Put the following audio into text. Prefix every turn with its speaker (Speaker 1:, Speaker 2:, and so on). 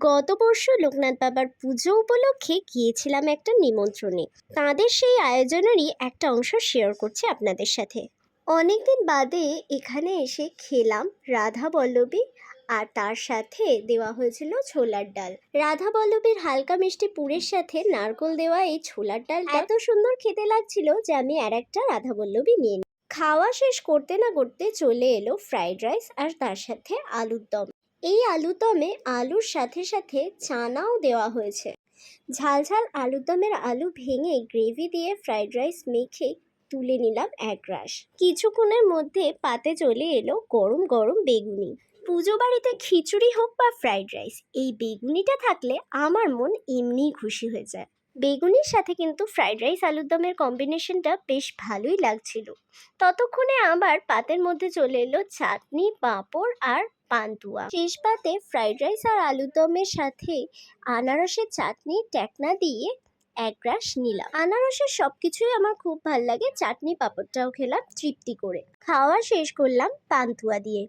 Speaker 1: গত পরশু লোকনাথ বাবার পুজো উপলক্ষে গিয়েছিলাম একটা নিমন্ত্রণে। তাদের সেই আয়োজনেরই একটা অংশ শেয়ার করছি আপনাদের সাথে। অনেকদিন বাদে এখানে এসে খেলাম রাধা বল্লভী আর তার সাথে দেওয়া হয়েছিল ছোলার ডাল। রাধা বল্লভীর হালকা মিষ্টি পুরের সাথে নারকোল দেওয়া এই ছোলার ডাল এত সুন্দর খেতে লাগছিল যে আমি আর একটা রাধা বল্লভী নিয়ে নিই। খাওয়া শেষ করতে না করতে চলে এলো ফ্রাইড রাইস আর তার সাথে আলুর দম। এই আলুর দমে আলুর সাথে সাথে চানাও দেওয়া হয়েছে। ঝাল ঝাল আলুর দমের আলু ভেঙে গ্রেভি দিয়ে ফ্রাইড রাইস মেখে তুলে নিলাম এক রাশ কিছুক্ষণের মধ্যে পাতে চলে এলো গরম গরম বেগুনি। পুজো বাড়িতে খিচুড়ি হোক বা ফ্রাইড রাইস, এই বেগুনিটা থাকলে আমার মন এমনিই খুশি হয়ে যায়। বেগুনির সাথে কিন্তু ফ্রাইড রাইস আলুর দমের কম্বিনেশনটা বেশ ভালোই লাগছিল। ততক্ষণে আবার পাতের মধ্যে চলে এলো চাটনি, পাঁপড় আর পান্তুয়া। শেষ পাতে ফ্রাইড রাইস আর আলুর দমের সাথে আনারসের চাটনি, ট্যাকনা দিয়ে এক গ্রাস নিলাম। আনারসের সব কিছুই আমার খুব ভালো লাগে চাটনি পাপড়টাও খেলাম, তৃপ্তি করে। খাওয়া শেষ করলাম পান্তুয়া দিয়ে।